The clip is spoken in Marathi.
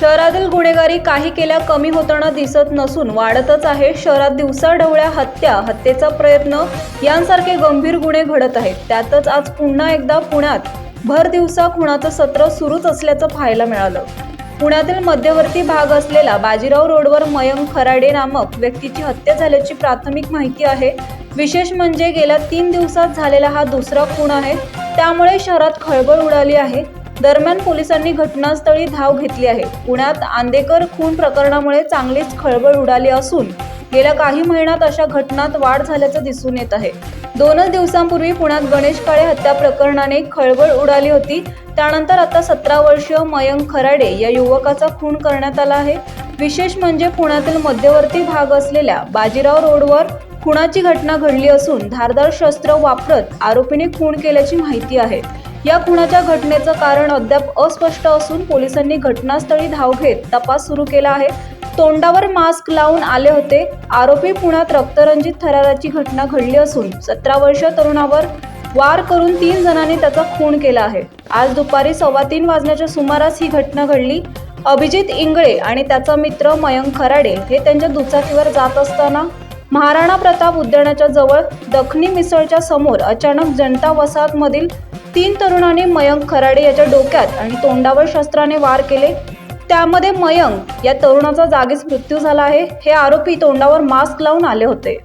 शहरातील गुन्हेगारी काही केल्या कमी होताना दिसत नसून वाढतच आहे. शहरात दिवसाढवळ्या हत्या हत्येचा प्रयत्न यांसारखे गंभीर गुन्हे घडत आहेत. त्यातच आज पुन्हा एकदा पुण्यात भर दिवसा खुणाचं सत्र सुरूच असल्याचं पाहायला मिळालं. पुण्यातील मध्यवर्ती भाग असलेला बाजीराव रोडवर मयंक खराडे नामक व्यक्तीची हत्या झाल्याची प्राथमिक माहिती आहे. विशेष म्हणजे गेल्या तीन दिवसात झालेला हा दुसरा खून आहे. त्यामुळे शहरात खळबळ उडाली आहे. दरम्यान पोलिसांनी घटनास्थळी धाव घेतली आहे. पुण्यात आंदेकर खून प्रकरणामुळे चांगलीच खळबळ उडाली असून गेल्या काही महिन्यात अशा घटनात वाढ झाल्याचं दिसून येत आहे. दोनच दिवसांपूर्वी पुण्यात गणेश काळे हत्या प्रकरणाने खळबळ उडाली होती. त्यानंतर आता सतरा वर्षीय मयंक खराडे या युवकाचा खून करण्यात आला आहे. विशेष म्हणजे पुण्यातील मध्यवर्ती भाग असलेल्या बाजीराव रोडवर खुनाची घटना घडली असून धारदार शस्त्र वापरत आरोपीने खून केल्याची माहिती आहे. या खुनाच्या घटनेचं कारण अद्याप अस्पष्ट असून पोलिसांनी घटनास्थळी धाव घेत तपास सुरू केला आहे. तोंडावर मास्क लावून आले होते. आरोपी पुण्यात रक्तरंजित थराराची घटना घडली असून सतरा वर्ष तरुणावर वार करून तीन जणांनी त्याचा खून केला आहे. आज दुपारी सव्वा तीन वाजण्याच्या सुमारास ही घटना घडली. अभिजित इंगळे आणि त्याचा मित्र मयंक खराडे हे त्यांच्या दुचाकीवर जात असताना महाराणा प्रताप उद्यानाच्या जवळ दखनी मिसळच्या समोर अचानक जनता वसाहतमधील तीन तरुणांनी मयंक खराडे याच्या डोक्यात आणि तोंडावर शस्त्राने वार केले. त्यामध्ये मयंक या तरुणाचा जागीच मृत्यू झाला आहे. हे आरोपी तोंडावर मास्क लावून आले होते.